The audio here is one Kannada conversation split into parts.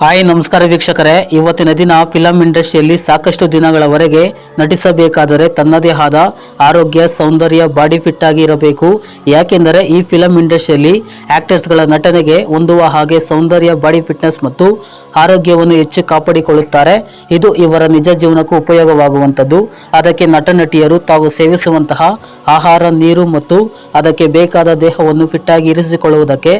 ಹಾಯ್, ನಮಸ್ಕಾರ ವೀಕ್ಷಕರೇ. ಇವತ್ತಿನ ದಿನ ಫಿಲಂ ಇಂಡಸ್ಟ್ರಿಯಲ್ಲಿ ಸಾಕಷ್ಟು ದಿನಗಳವರೆಗೆ ನಟಿಸಬೇಕಾದರೆ ತನ್ನದೇ ಆದ ಆರೋಗ್ಯ, ಸೌಂದರ್ಯ, ಬಾಡಿ ಫಿಟ್ ಆಗಿ ಇರಬೇಕು. ಯಾಕೆಂದರೆ ಈ ಫಿಲಂ ಇಂಡಸ್ಟ್ರಿಯಲ್ಲಿ ಆಕ್ಟರ್ಸ್ಗಳ ನಟನೆಗೆ ಹೊಂದುವ ಹಾಗೆ ಸೌಂದರ್ಯ, ಬಾಡಿ ಫಿಟ್ನೆಸ್ ಮತ್ತು ಆರೋಗ್ಯವನ್ನು ಹೆಚ್ಚು ಕಾಪಾಡಿಕೊಳ್ಳುತ್ತಾರೆ. ಇದು ಇವರ ನಿಜ ಜೀವನಕ್ಕೂ ಉಪಯೋಗವಾಗುವಂಥದ್ದು. ಅದಕ್ಕೆ ನಟ ನಟಿಯರು ತಾವು ಸೇವಿಸುವಂತಹ ಆಹಾರ, ನೀರು ಮತ್ತು ಅದಕ್ಕೆ ಬೇಕಾದ ದೇಹವನ್ನು ಫಿಟ್ ಆಗಿ ಇರಿಸಿಕೊಳ್ಳುವುದಕ್ಕೆ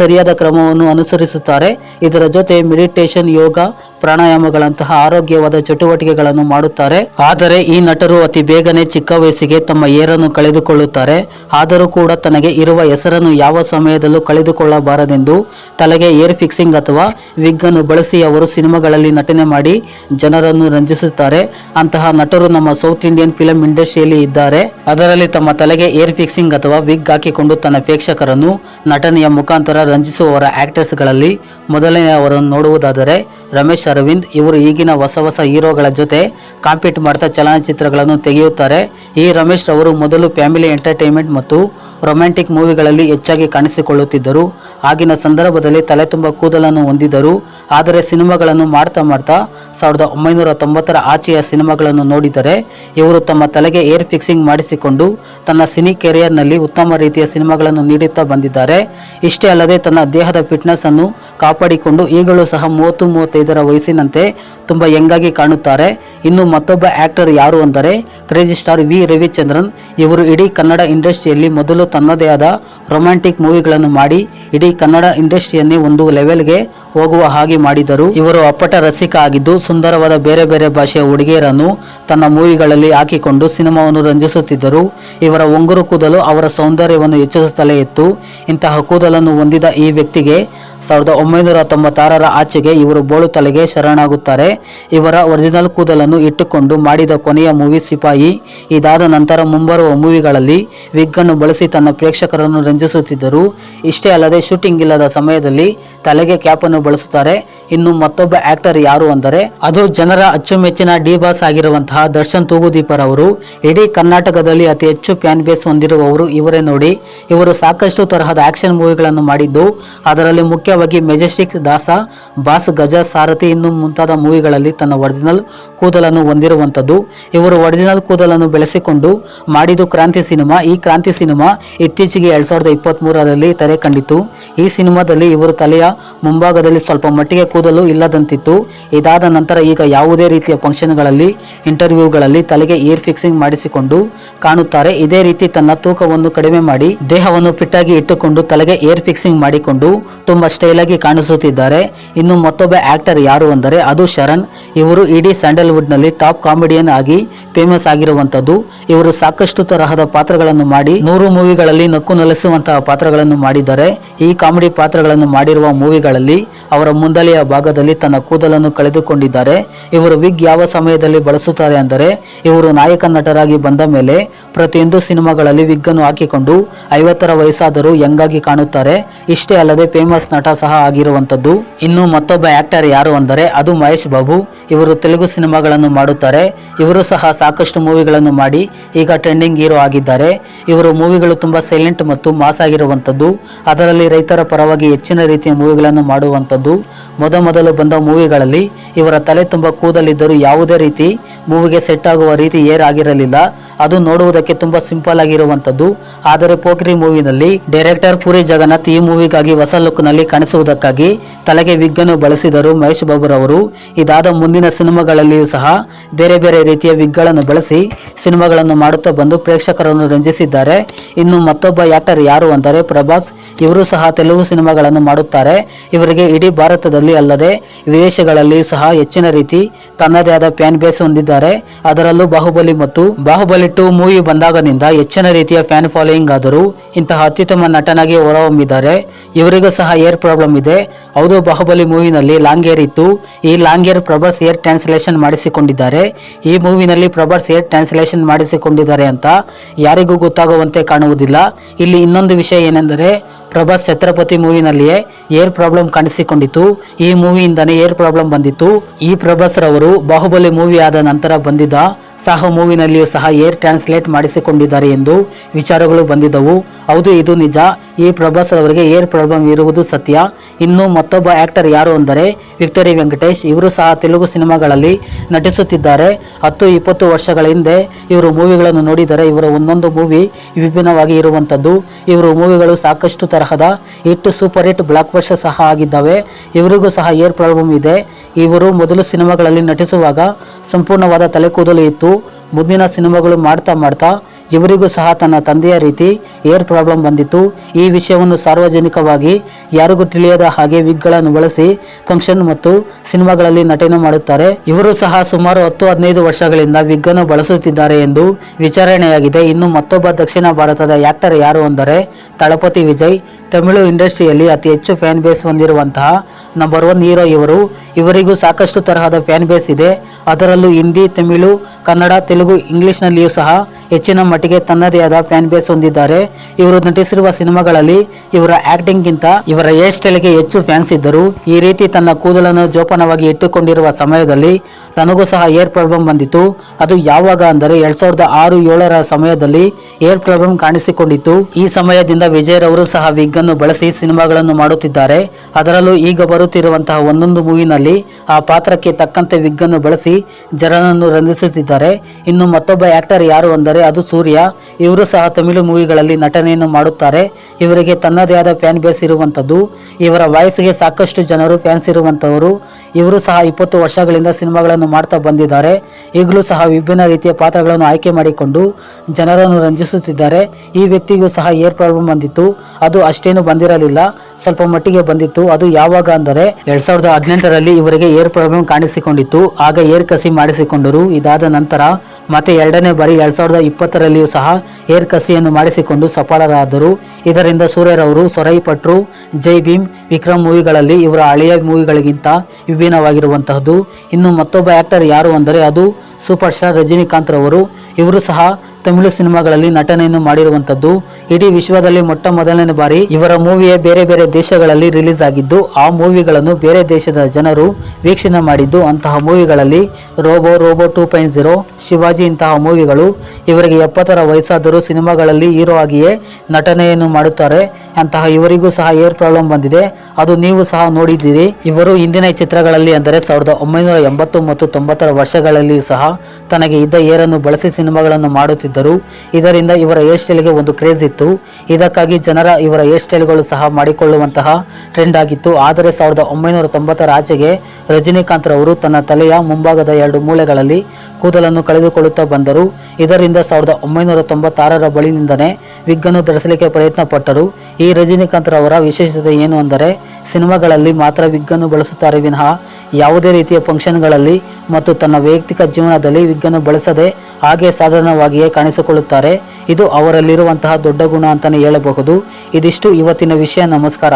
ಸರಿಯಾದ ಕ್ರಮವನ್ನು ಅನುಸರಿಸುತ್ತಾರೆ. ಇದರ ಜೊತೆ मेडिटेशन योगा ಪ್ರಾಣಾಯಾಮಗಳಂತಹ ಆರೋಗ್ಯವಾದ ಚಟುವಟಿಕೆಗಳನ್ನು ಮಾಡುತ್ತಾರೆ. ಆದರೆ ಈ ನಟರು ಅತಿ ಬೇಗನೆ ಚಿಕ್ಕ ವಯಸ್ಸಿಗೆ ತಮ್ಮ ಏರನ್ನು ಕಳೆದುಕೊಳ್ಳುತ್ತಾರೆ. ಆದರೂ ಕೂಡ ತನಗೆ ಇರುವ ಹೆಸರನ್ನು ಯಾವ ಸಮಯದಲ್ಲೂ ಕಳೆದುಕೊಳ್ಳಬಾರದೆಂದು ತಲೆಗೆ ಏರ್ ಫಿಕ್ಸಿಂಗ್ ಅಥವಾ ವಿಗ್ ಅನ್ನು ಬಳಸಿ ಅವರು ಸಿನಿಮಾಗಳಲ್ಲಿ ನಟನೆ ಮಾಡಿ ಜನರನ್ನು ರಂಜಿಸುತ್ತಾರೆ. ಅಂತಹ ನಟರು ನಮ್ಮ ಸೌತ್ ಇಂಡಿಯನ್ ಫಿಲಂ ಇಂಡಸ್ಟ್ರಿಯಲ್ಲಿ ಇದ್ದಾರೆ. ಅದರಲ್ಲಿ ತಮ್ಮ ತಲೆಗೆ ಏರ್ ಫಿಕ್ಸಿಂಗ್ ಅಥವಾ ವಿಗ್ ಹಾಕಿಕೊಂಡು ತನ್ನ ಪ್ರೇಕ್ಷಕರನ್ನು ನಟನೆಯ ಮುಖಾಂತರ ರಂಜಿಸುವವರ ಆಕ್ಟರ್ಸ್ಗಳಲ್ಲಿ ಮೊದಲನೆಯವರನ್ನು ನೋಡುವುದಾದರೆ ರಮೇಶ್ ಅರವಿಂದ್ ಇವರು ಈಗಿನ ಹೊಸ ಹೊಸ ಹೀರೋಗಳ ಜೊತೆ ಕಾಂಪೀಟ್ ಮಾಡ್ತಾ ಚಲನಚಿತ್ರಗಳನ್ನು ತೆಗೆಯುತ್ತಾರೆ. ಈ ರಮೇಶ್ ಅವರು ಮೊದಲು ಫ್ಯಾಮಿಲಿ ಎಂಟರ್ಟೈನ್ಮೆಂಟ್ ಮತ್ತು ರೊಮ್ಯಾಂಟಿಕ್ ಮೂವಿಗಳಲ್ಲಿ ಹೆಚ್ಚಾಗಿ ಕಾಣಿಸಿಕೊಳ್ಳುತ್ತಿದ್ದರು. ಆಗಿನ ಸಂದರ್ಭದಲ್ಲಿ ತಲೆ ತುಂಬ ಕೂದಲನ್ನು ಹೊಂದಿದ್ದರು. ಆದರೆ ಸಿನಿಮಾಗಳನ್ನು ಮಾಡ್ತಾ ಮಾಡ್ತಾ ಸಾವಿರದ ಒಂಬೈನೂರ ತೊಂಬತ್ತರ ಆಚೆಯ ಸಿನಿಮಾಗಳನ್ನು ನೋಡಿದರೆ ಇವರು ತಮ್ಮ ತಲೆಗೆ ಏರ್ ಫಿಕ್ಸಿಂಗ್ ಮಾಡಿಸಿಕೊಂಡು ತನ್ನ ಸಿನಿ ಕೆರಿಯರ್ನಲ್ಲಿ ಉತ್ತಮ ರೀತಿಯ ಸಿನಿಮಾಗಳನ್ನು ನೀಡುತ್ತಾ ಬಂದಿದ್ದಾರೆ. ಇಷ್ಟೇ ಅಲ್ಲದೆ ತನ್ನ ದೇಹದ ಫಿಟ್ನೆಸ್ ಅನ್ನು ಕಾಪಾಡಿಕೊಂಡು ಈಗಲೂ ಸಹ ಮೂವತ್ತು ಮೂವತ್ತೈದರ ವಯಸ್ಸಿನಂತೆ ತುಂಬ ಯಂಗಾಗಿ ಕಾಣುತ್ತಾರೆ. ಇನ್ನು ಮತ್ತೊಬ್ಬ ಆಕ್ಟರ್ ಯಾರು ಅಂದರೆ ಕ್ರೇಜಿ ಸ್ಟಾರ್ ವಿ ರವಿಚಂದ್ರನ್. ಇವರು ಇಡೀ ಕನ್ನಡ ಇಂಡಸ್ಟ್ರಿಯಲ್ಲಿ ಮೊದಲು ತನ್ನದೇ ಆದ ರೊಮ್ಯಾಂಟಿಕ್ ಮೂವಿಗಳನ್ನು ಮಾಡಿ, ಇಡೀ ಕನ್ನಡ ಇಂಡಸ್ಟ್ರಿಯನ್ನೇ ಒಂದು ಲೆವೆಲ್ಗೆ ಹೋಗುವ ಹಾಗೆ ಮಾಡಿದರು. ಇವರು ಅಪ್ಪಟ ರಸಿಕ ಆಗಿದ್ದು, ಸುಂದರವಾದ ಬೇರೆ ಬೇರೆ ಭಾಷೆಯ ಹುಡುಗಿಯರನ್ನು ತನ್ನ ಮೂವಿಗಳಲ್ಲಿ ಹಾಕಿಕೊಂಡು ಸಿನಿಮಾವನ್ನು ರಂಜಿಸುತ್ತಿದ್ದರು. ಇವರ ಉಂಗುರು ಕೂದಲು ಅವರ ಸೌಂದರ್ಯವನ್ನು ಹೆಚ್ಚಿಸುತ್ತಲೇ ಇತ್ತು. ಇಂತಹ ಕೂದಲನ್ನು ಹೊಂದಿದ ಈ ವ್ಯಕ್ತಿಗೆ ಸಾವಿರದ ಒಂಬೈನೂರ ತೊಂಬತ್ತಾರರ ಆಚೆಗೆ ಇವರು ಬೋಳು ತಲೆಗೆ ಶರಣಾಗುತ್ತಾರೆ. ಇವರ ಒರಿಜಿನಲ್ ಕೂದಲನ್ನು ಇಟ್ಟುಕೊಂಡು ಮಾಡಿದ ಕೊನೆಯ ಮೂವಿ ಸಿಪಾಯಿ. ಇದಾದ ನಂತರ ಮುಂಬರುವ ಮೂವಿಗಳಲ್ಲಿ ವಿಗ್ ಅನ್ನು ಬಳಸಿ ತನ್ನ ಪ್ರೇಕ್ಷಕರನ್ನು ರಂಜಿಸುತ್ತಿದ್ದರು. ಇಷ್ಟೇ ಅಲ್ಲದೆ ಶೂಟಿಂಗ್ ಇಲ್ಲದ ಸಮಯದಲ್ಲಿ ತಲೆಗೆ ಕ್ಯಾಪ್ ಅನ್ನು ಬಳಸುತ್ತಾರೆ. ಇನ್ನು ಮತ್ತೊಬ್ಬ ಆಕ್ಟರ್ ಯಾರು ಅಂದರೆ, ಅದು ಜನರ ಅಚ್ಚುಮೆಚ್ಚಿನ ಡಿ ಬಾಸ್ ಆಗಿರುವಂತಹ ದರ್ಶನ್ ತೂಗುದೀಪರ್ ಅವರು. ಇಡೀ ಕರ್ನಾಟಕದಲ್ಲಿ ಅತಿ ಹೆಚ್ಚು ಫ್ಯಾನ್ ಬೇಸ್ ಹೊಂದಿರುವವರು ಇವರೇ ನೋಡಿ. ಇವರು ಸಾಕಷ್ಟು ತರಹದ ಆಕ್ಷನ್ ಮೂವಿಗಳನ್ನು ಮಾಡಿದ್ದು, ಅದರಲ್ಲಿ ಮುಖ್ಯವಾಗಿ ಮೆಜೆಸ್ಟಿಕ್ ದಾಸ, ಬಾಸ್ ಗಜ, ಸಾರಥಿ ಇನ್ನು ಮುಂತಾದ ಮೂವಿಗಳಲ್ಲಿ ತನ್ನ ಒರಿಜಿನಲ್ ಕೂದಲನ್ನು ಹೊಂದಿರುವಂಥದ್ದು. ಇವರು ಒರಿಜಿನಲ್ ಕೂದಲನ್ನು ಬೆಳೆಸಿಕೊಂಡು ಮಾಡಿದ್ದು ಕ್ರಾಂತಿ ಸಿನಿಮಾ. ಈ ಕ್ರಾಂತಿ ಸಿನಿಮಾ ಇತ್ತೀಚೆಗೆ ಎರಡ್ ಸಾವಿರದ ಇಪ್ಪತ್ತ್ ಮೂರರಲ್ಲಿ ತೆರೆ ಕಂಡಿತು ಈ ಸಿನಿಮಾದಲ್ಲಿ ಇವರು ತಲೆಯ ಮುಂಭಾಗದಲ್ಲಿ ಸ್ವಲ್ಪ ಮಟ್ಟಿಗೆ ಕೂದಲು ಇಲ್ಲದಂತಿತ್ತು. ಇದಾದ ನಂತರ ಈಗ ಯಾವುದೇ ರೀತಿಯ ಫಂಕ್ಷನ್ಗಳಲ್ಲಿ, ಇಂಟರ್ವ್ಯೂಗಳಲ್ಲಿ ತಲೆಗೆ ಏರ್ ಫಿಕ್ಸಿಂಗ್ ಮಾಡಿಸಿಕೊಂಡು ಕಾಣುತ್ತಾರೆ. ಇದೇ ರೀತಿ ತನ್ನ ತೂಕವನ್ನು ಕಡಿಮೆ ಮಾಡಿ, ದೇಹವನ್ನು ಫಿಟ್ ಆಗಿ ಇಟ್ಟುಕೊಂಡು ತಲೆಗೆ ಏರ್ ಫಿಕ್ಸಿಂಗ್ ಮಾಡಿಕೊಂಡು ತುಂಬಾ ಆಗಿ ಕಾಣಿಸುತ್ತಿದ್ದಾರೆ. ಇನ್ನು ಮತ್ತೊಬ್ಬ ಆಕ್ಟರ್ ಯಾರು ಅಂದರೆ ಅದು ಶರಣ್. ಇವರು ಇಡೀ ಸ್ಯಾಂಡಲ್ವುಡ್ನಲ್ಲಿ ಟಾಪ್ ಕಾಮಿಡಿಯನ್ ಆಗಿ ಫೇಮಸ್ ಆಗಿರುವಂತದ್ದು ಇವರು ಸಾಕಷ್ಟು ತರಹದ ಪಾತ್ರಗಳನ್ನು ಮಾಡಿ ನೂರು ಮೂವಿಗಳಲ್ಲಿ ನಕ್ಕು ನಲಿಸುವಂತಹ ಪಾತ್ರಗಳನ್ನು ಮಾಡಿದ್ದಾರೆ. ಈ ಕಾಮಿಡಿ ಪಾತ್ರಗಳನ್ನು ಮಾಡಿರುವ ಮೂವಿಗಳಲ್ಲಿ ಅವರ ಮುಂದಲೆಯ ಭಾಗದಲ್ಲಿ ತನ್ನ ಕೂದಲನ್ನು ಕಳೆದುಕೊಂಡಿದ್ದಾರೆ. ಇವರು ವಿಗ್ ಯಾವ ಸಮಯದಲ್ಲಿ ಬಳಸುತ್ತಾರೆ ಅಂದರೆ, ಇವರು ನಾಯಕ ನಟರಾಗಿ ಬಂದ ಮೇಲೆ ಪ್ರತಿಯೊಂದು ಸಿನಿಮಾಗಳಲ್ಲಿ ವಿಗ್ ಅನ್ನು ಹಾಕಿಕೊಂಡು ಐವತ್ತರ ವಯಸ್ಸಾದರೂ ಯಂಗಾಗಿ ಕಾಣುತ್ತಾರೆ. ಇಷ್ಟೇ ಅಲ್ಲದೆ ಫೇಮಸ್ ನಟ ಸಹ ಆಗಿರುವಂಥದ್ದು. ಇನ್ನು ಮತ್ತೊಬ್ಬ ಆಕ್ಟರ್ ಯಾರು ಅಂದರೆ ಅದು ಮಹೇಶ್ ಬಾಬು. ಇವರು ತೆಲುಗು ಸಿನಿಮಾಗಳನ್ನು ಮಾಡುತ್ತಾರೆ. ಇವರು ಸಹ ಸಾಕಷ್ಟು ಮೂವಿಗಳನ್ನು ಮಾಡಿ ಈಗ ಟ್ರೆಂಡಿಂಗ್ ಹೀರೋ ಆಗಿದ್ದಾರೆ. ಇವರು ಮೂವಿಗಳು ತುಂಬಾ ಸೈಲೆಂಟ್ ಮತ್ತು ಮಾಸ್ ಆಗಿರುವಂಥದ್ದು. ಅದರಲ್ಲಿ ರೈತರ ಪರವಾಗಿ ಹೆಚ್ಚಿನ ರೀತಿಯ ಮೂವಿಗಳನ್ನು ಮಾಡುವಂಥದ್ದು. ಮೊದಮೊದಲು ಬಂದ ಮೂವಿಗಳಲ್ಲಿ ಇವರ ತಲೆ ತುಂಬ ಕೂದಲಿದ್ದರೂ ಯಾವುದೇ ರೀತಿ ಮೂವಿಗೆ ಸೆಟ್ ಆಗುವ ರೀತಿ ಏರ್ ಆಗಿರಲಿಲ್ಲ. ಅದು ನೋಡುವುದಕ್ಕೆ ತುಂಬಾ ಸಿಂಪಲ್ ಆಗಿರುವಂತದ್ದು ಆದರೆ ಪೋಖ್ರಿ ಮೂವಿನಲ್ಲಿ ಡೈರೆಕ್ಟರ್ ಪುರಿ ಜಗನ್ನಾಥ್ ಈ ಮೂವಿಗಾಗಿ ಹೊಸ ಲುಕ್ನಲ್ಲಿ ಕಾಣಿಸುವುದಕ್ಕಾಗಿ ತಲೆಗೆ ವಿಗ್ ಅನ್ನು ಬಳಸಿದರು ಮಹೇಶ್ ಬಾಬುರವರು. ಇದಾದ ಮುಂದಿನ ಸಿನಿಮಾಗಳಲ್ಲಿಯೂ ಸಹ ಬೇರೆ ಬೇರೆ ರೀತಿಯ ವಿಗ್ಗಳನ್ನು ಬಳಸಿ ಸಿನಿಮಾಗಳನ್ನು ಮಾಡುತ್ತಾ ಬಂದು ಪ್ರೇಕ್ಷಕರನ್ನು ರಂಜಿಸಿದ್ದಾರೆ. ಇನ್ನು ಮತ್ತೊಬ್ಬ ಯಾಕ್ಟರ್ ಯಾರು ಅಂದರೆ ಪ್ರಭಾಸ್. ಇವರು ಸಹ ತೆಲುಗು ಸಿನಿಮಾಗಳನ್ನು ಮಾಡುತ್ತಾರೆ. ಇವರಿಗೆ ಇಡೀ ಭಾರತದಲ್ಲಿ ಅಲ್ಲದೆ ವಿದೇಶಗಳಲ್ಲಿ ಸಹ ಹೆಚ್ಚಿನ ರೀತಿ ತನ್ನದೇ ಆದ ಫ್ಯಾನ್ ಬೇಸ್ ಹೊಂದಿದ್ದಾರೆ. ಅದರಲ್ಲೂ ಬಾಹುಬಲಿ ಮತ್ತು ಬಾಹುಬಲಿ ಟು ಮೂವಿ ಬಂದಾಗನಿಂದ ಹೆಚ್ಚಿನ ರೀತಿಯ ಫ್ಯಾನ್ ಫಾಲೋಯಿಂಗ್ ಆದರೂ ಇಂತಹ ಅತ್ಯುತ್ತಮ ನಟನಾಗಿ ಹೊರಹೊಮ್ಮಿದ್ದಾರೆ. ಇವರಿಗೂ ಸಹ ಏರ್ ಪ್ರಾಬ್ಲಮ್ ಇದೆ. ಹೌದು, ಬಾಹುಬಲಿ ಮೂವಿನಲ್ಲಿ ಲಾಂಗ್ ಏರ್ ಇತ್ತು. ಈ long hair Prabhas hair translation ಮಾಡಿಸಿಕೊಂಡಿದ್ದಾರೆ. ಈ ಮೂವಿನಲ್ಲಿ ಪ್ರಭಾಸ್ ಏರ್ ಟ್ರಾನ್ಸ್ಲೇಷನ್ ಮಾಡಿಸಿಕೊಂಡಿದ್ದಾರೆ ಅಂತ ಯಾರಿಗೂ ಗೊತ್ತಾಗುವಂತೆ ಕಾಣುವುದಿಲ್ಲ. ಇಲ್ಲಿ ಇನ್ನೊಂದು ವಿಷಯ ಏನೆಂದರೆ, ಪ್ರಭಾಸ್ ಛತ್ರಪತಿ ಮೂವಿನಲ್ಲಿಯೇ ಏರ್ ಪ್ರಾಬ್ಲಮ್ ಕಾಣಿಸಿಕೊಂಡಿತ್ತು. ಈ ಮೂವಿಯಿಂದನೇ ಏರ್ ಪ್ರಾಬ್ಲಮ್ ಬಂದಿತ್ತು. ಈ ಪ್ರಭಾಸ್ ರವರು ಬಾಹುಬಲಿ ಮೂವಿ ಆದ ನಂತರ ಬಂದಿದ್ದ, ಸಾಹೋ ಮೂವಿನಲ್ಲಿಯೂ ಸಹ ಏರ್ ಟ್ರಾನ್ಸ್ಲೇಟ್ ಮಾಡಿಸಿಕೊಂಡಿದ್ದಾರೆ ಎಂದು ವಿಚಾರಗಳು ಬಂದಿದ್ದವು. ಹೌದು, ಇದು ನಿಜ. ಈ ಪ್ರಭಾಸ್ ಅವರಿಗೆ ಏರ್ ಪ್ರಾಬ್ಲಮ್ ಇರುವುದು ಸತ್ಯ. ಇನ್ನು ಮತ್ತೊಬ್ಬ ಆಕ್ಟರ್ ಯಾರು ಅಂದರೆ ವಿಕ್ಟರಿ ವೆಂಕಟೇಶ್. ಇವರು ಸಹ ತೆಲುಗು ಸಿನಿಮಾಗಳಲ್ಲಿ ನಟಿಸುತ್ತಿದ್ದಾರೆ. ಹತ್ತು ಇಪ್ಪತ್ತು ವರ್ಷಗಳ ಹಿಂದೆ ಇವರು ಮೂವಿಗಳನ್ನು ನೋಡಿದರೆ ಇವರ ಒಂದೊಂದು ಮೂವಿ ವಿಭಿನ್ನವಾಗಿ ಇರುವಂಥದ್ದು. ಇವರು ಮೂವಿಗಳು ಸಾಕಷ್ಟು ತರಹದ ಹಿಟ್ಟು ಸೂಪರ್ ಹಿಟ್, ಬ್ಲಾಕ್ ವರ್ಷ ಸಹ ಆಗಿದ್ದಾವೆ. ಇವರಿಗೂ ಸಹ ಏರ್ ಪ್ರಾಬ್ಲಮ್ ಇದೆ. ಇವರು ಮೊದಲು ಸಿನಿಮಾಗಳಲ್ಲಿ ನಟಿಸುವಾಗ ಸಂಪೂರ್ಣವಾದ ತಲೆ ಕೂದಲು ಇತ್ತು. ಮುಂದಿನ ಸಿನಿಮಾಗಳು ಮಾಡ್ತಾ ಮಾಡ್ತಾ ಇವರಿಗೂ ಸಹ ತನ್ನ ತಂದೆಯ ರೀತಿ ಏರ್ ಪ್ರಾಬ್ಲಮ್ ಬಂದಿತ್ತು. ಈ ವಿಷಯವನ್ನು ಸಾರ್ವಜನಿಕವಾಗಿ ಯಾರಿಗೂ ತಿಳಿಯದ ಹಾಗೆ ವಿಗ್ಗಳನ್ನು ಬಳಸಿ ಫಂಕ್ಷನ್ ಮತ್ತು ಸಿನಿಮಾಗಳಲ್ಲಿ ನಟನೆ ಮಾಡುತ್ತಾರೆ. ಇವರು ಸಹ ಸುಮಾರು ಹತ್ತು ಹದಿನೈದು ವರ್ಷಗಳಿಂದ ವಿಗ್ಗನ್ನು ಬಳಸುತ್ತಿದ್ದಾರೆ ಎಂದು ವಿಚಾರಣೆಯಾಗಿದೆ. ಇನ್ನು ಮತ್ತೊಬ್ಬ ದಕ್ಷಿಣ ಭಾರತದ ಆಕ್ಟರ್ ಯಾರು ಅಂದರೆ ತಳಪತಿ ವಿಜಯ್. ತಮಿಳು ಇಂಡಸ್ಟ್ರಿಯಲ್ಲಿ ಅತಿ ಹೆಚ್ಚು ಫ್ಯಾನ್ ಬೇಸ್ ಹೊಂದಿರುವಂತಹ ನಂಬರ್ ಒನ್ ಹೀರೋ ಇವರು. ಇವರಿಗೂ ಸಾಕಷ್ಟು ತರಹದ ಫ್ಯಾನ್ ಬೇಸ್ ಇದೆ. ಅದರಲ್ಲೂ ಹಿಂದಿ, ತಮಿಳು, ಕನ್ನಡ, ತೆಲುಗು, ಇಂಗ್ಲಿಷ್ನಲ್ಲಿಯೂ ಸಹ ಹೆಚ್ಚಿನ ಮಟ್ಟಿಗೆ ತನ್ನದೇ ಆದ ಫ್ಯಾನ್ ಬೇಸ್ ಹೊಂದಿದ್ದಾರೆ. ಇವರು ನಟಿಸಿರುವ ಸಿನಿಮಾಗಳಲ್ಲಿ ಇವರ ಆಕ್ಟಿಂಗ್ ಗಿಂತ ಇವರ ಹೇರ್ ಸ್ಟೈಲ್ಗೆ ಹೆಚ್ಚು ಫ್ಯಾನ್ಸ್ ಇದ್ದರು. ಈ ರೀತಿ ತನ್ನ ಕೂದಲನ್ನು ಜೋಪಾನವಾಗಿ ಇಟ್ಟುಕೊಂಡಿರುವ ಸಮಯದಲ್ಲಿ ತನಗೂ ಸಹ ಏರ್ ಪ್ರಾಬ್ಲಮ್ ಬಂದಿತ್ತು. ಅದು ಯಾವಾಗ ಅಂದರೆ ಎರಡ್ ಸಾವಿರದ ಆರು, ಏಳರ ಸಮಯದಲ್ಲಿ ಏರ್ ಪ್ರಾಬ್ಲಮ್ ಕಾಣಿಸಿಕೊಂಡಿತ್ತು. ಈ ಸಮಯದಿಂದ ವಿಜಯ್ ರವರು ಸಹ ವಿಗ್ ಅನ್ನು ಬಳಸಿ ಸಿನಿಮಾಗಳನ್ನು ಮಾಡುತ್ತಿದ್ದಾರೆ. ಅದರಲ್ಲೂ ಈಗ ಬರುತ್ತಿರುವಂತಹ ಒಂದೊಂದು ಮೂವಿನಲ್ಲಿ ಆ ಪಾತ್ರಕ್ಕೆ ತಕ್ಕಂತೆ ವಿಗ್ ಅನ್ನು ಬಳಸಿ ಜನರನ್ನು ರಂಜಿಸುತ್ತಿದ್ದಾರೆ. ಇನ್ನು ಮತ್ತೊಬ್ಬ ಆಕ್ಟರ್ ಯಾರು ಅಂದರೆ ಅದು ಸೂರ್ಯ. ಇವರು ಸಹ ತಮಿಳು ಮೂವಿಗಳಲ್ಲಿ ನಟನೆಯನ್ನು ಮಾಡುತ್ತಾರೆ. ಇವರಿಗೆ ತನ್ನದೇ ಆದ ಫ್ಯಾನ್ ಬೇಸ್ ಇರುವಂತದ್ದು ಇವರ ವಯಸ್ಸಿಗೆ ಸಾಕಷ್ಟು ಜನರು ಫ್ಯಾನ್ಸ್ ಇರುವಂತವರು ಇವರು ಸಹ ಇಪ್ಪತ್ತು ವರ್ಷಗಳಿಂದ ಸಿನಿಮಾಗಳನ್ನು ಮಾಡ್ತಾ ಬಂದಿದ್ದಾರೆ. ಈಗಲೂ ಸಹ ವಿಭಿನ್ನ ರೀತಿಯ ಪಾತ್ರಗಳನ್ನು ಆಯ್ಕೆ ಮಾಡಿಕೊಂಡು ಜನರನ್ನು ರಂಜಿಸುತ್ತಿದ್ದಾರೆ. ಈ ವ್ಯಕ್ತಿಗೂ ಸಹ ಏರ್ ಪ್ರಾಬ್ಲಮ್ ಬಂದಿತ್ತು. ಅದು ಅಷ್ಟೇನು ಬಂದಿರಲಿಲ್ಲ. ಸ್ವಲ್ಪ ಮಟ್ಟಿಗೆ ಬಂದಿತ್ತು. ಅದು ಯಾವಾಗ ಅಂದರೆ ಎರಡ್ ಸಾವಿರದ ಹದಿನೆಂಟರಲ್ಲಿ ಇವರಿಗೆ ಏರ್ ಪ್ರಾಬ್ಲಮ್ ಕಾಣಿಸಿಕೊಂಡಿತ್ತು. ಆಗ ಏರ್ ಕಸಿ ಮಾಡಿಸಿಕೊಂಡರು. ಇದಾದ ನಂತರ ಮತ್ತೆ ಎರಡನೇ ಬಾರಿ ಎರಡ್ ಸಾವಿರದ ಇಪ್ಪತ್ತರಲ್ಲಿಯೂ ಸಹ ಏರ್ ಕಸಿಯನ್ನು ಮಾಡಿಸಿಕೊಂಡು ಸಫಲರಾದರು. ಇದರಿಂದ ಸೂರ್ಯರವರು ಸೊರೈ ಪಟ್ರು ಜೈ ಭೀಮ್, ವಿಕ್ರಮ್ ಮೂವಿಗಳಲ್ಲಿ ಇವರ ಹಳೆಯ ಮೂವಿಗಳಿಗಿಂತ ವಿಭಿನ್ನವಾಗಿರುವಂತಹದ್ದು. ಇನ್ನು ಮತ್ತೊಬ್ಬ ಆಕ್ಟರ್ ಯಾರು ಅಂದರೆ ಅದು ಸೂಪರ್ ಸ್ಟಾರ್ ರಜನಿಕಾಂತ್ ರವರು. ಇವರು ಸಹ ತಮಿಳು ಸಿನಿಮಾಗಳಲ್ಲಿ ನಟನೆಯನ್ನು ಮಾಡಿರುವಂತದ್ದು ಇಡೀ ವಿಶ್ವದಲ್ಲಿ ಮೊಟ್ಟ ಮೊದಲನೇ ಬಾರಿ ಇವರ ಮೂವಿಯೇ ಬೇರೆ ಬೇರೆ ದೇಶಗಳಲ್ಲಿ ರಿಲೀಸ್ ಆಗಿದ್ದು, ಆ ಮೂವಿಗಳನ್ನು ಬೇರೆ ದೇಶದ ಜನರು ವೀಕ್ಷಣೆ ಮಾಡಿದ್ದು, ಅಂತಹ ಮೂವಿಗಳಲ್ಲಿ robo robo two point zero Shivaji ಇಂತಹ ಮೂವಿಗಳು ಇವರಿಗೆ ಎಪ್ಪತ್ತರ ವಯಸ್ಸಾದರೂ ಸಿನಿಮಾಗಳಲ್ಲಿ ಹೀರೋ ಆಗಿಯೇ ನಟನೆಯನ್ನು ಮಾಡುತ್ತಾರೆ. ಅಂತಹ ಇವರಿಗೂ ಸಹ ಏರ್ ಪ್ರಾಬ್ಲಮ್ ಬಂದಿದೆ. ಅದು ನೀವು ಸಹ ನೋಡಿದ್ದೀರಿ. ಇವರು ಹಿಂದಿನ ಚಿತ್ರಗಳಲ್ಲಿ ಅಂದರೆ ಸಾವಿರದ ಒಂಬೈನೂರ ಎಂಬತ್ತು ಮತ್ತು ತೊಂಬತ್ತರ ವರ್ಷಗಳಲ್ಲಿಯೂ ಸಹ ತನಗೆ ಇದ್ದ ಏರನ್ನು ಬಳಸಿ ಸಿನಿಮಾಗಳನ್ನು ಮಾಡುತ್ತಿದ್ದರು. ಇದರಿಂದ ಇವರ ಏರ್ ಸ್ಟೈಲ್ಗೆ ಒಂದು ಕ್ರೇಜ್ ಇತ್ತು. ಇದಕ್ಕಾಗಿ ಜನರ ಇವರ ಏರ್ ಸ್ಟೈಲ್ಗಳು ಸಹ ಮಾಡಿಕೊಳ್ಳುವಂತಹ ಟ್ರೆಂಡ್ ಆಗಿತ್ತು. ಆದರೆ ಸಾವಿರದ ಒಂಬೈನೂರ ತೊಂಬತ್ತರ ಆಚೆಗೆ ರಜನಿಕಾಂತ್ ರವರು ತನ್ನ ತಲೆಯ ಮುಂಭಾಗದ ಎರಡು ಮೂಲೆಗಳಲ್ಲಿ ಕೂದಲನ್ನು ಕಳೆದುಕೊಳ್ಳುತ್ತಾ ಬಂದರು. ಇದರಿಂದ ಸಾವಿರದ ಒಂಬೈನೂರ ತೊಂಬತ್ತಾರರ ಬಳಿನಿಂದನೇ ವಿಗ್ಗನ್ನು ಧರಿಸಲಿಕ್ಕೆ ಪ್ರಯತ್ನ ಪಟ್ಟರು ಈ ರಜನಿಕಾಂತ್ ರವರ ವಿಶೇಷತೆ ಏನು ಅಂದರೆ, ಸಿನಿಮಾಗಳಲ್ಲಿ ಮಾತ್ರ ವಿಗ್ಗನ್ನು ಬಳಸುತ್ತಾರೆ ವಿನಃ ಯಾವುದೇ ರೀತಿಯ ಫಂಕ್ಷನ್ಗಳಲ್ಲಿ ಮತ್ತು ತನ್ನ ವೈಯಕ್ತಿಕ ಜೀವನದಲ್ಲಿ ವಿಗ್ಗನ್ನು ಬಳಸದೆ ಹಾಗೆ ಸಾಧಾರಣವಾಗಿಯೇ ಕಾಣಿಸಿಕೊಳ್ಳುತ್ತಾರೆ. ಇದು ಅವರಲ್ಲಿರುವಂತಹ ದೊಡ್ಡ ಗುಣ ಅಂತಲೇ ಹೇಳಬಹುದು. ಇದಿಷ್ಟು ಇವತ್ತಿನ ವಿಷಯ. ನಮಸ್ಕಾರ.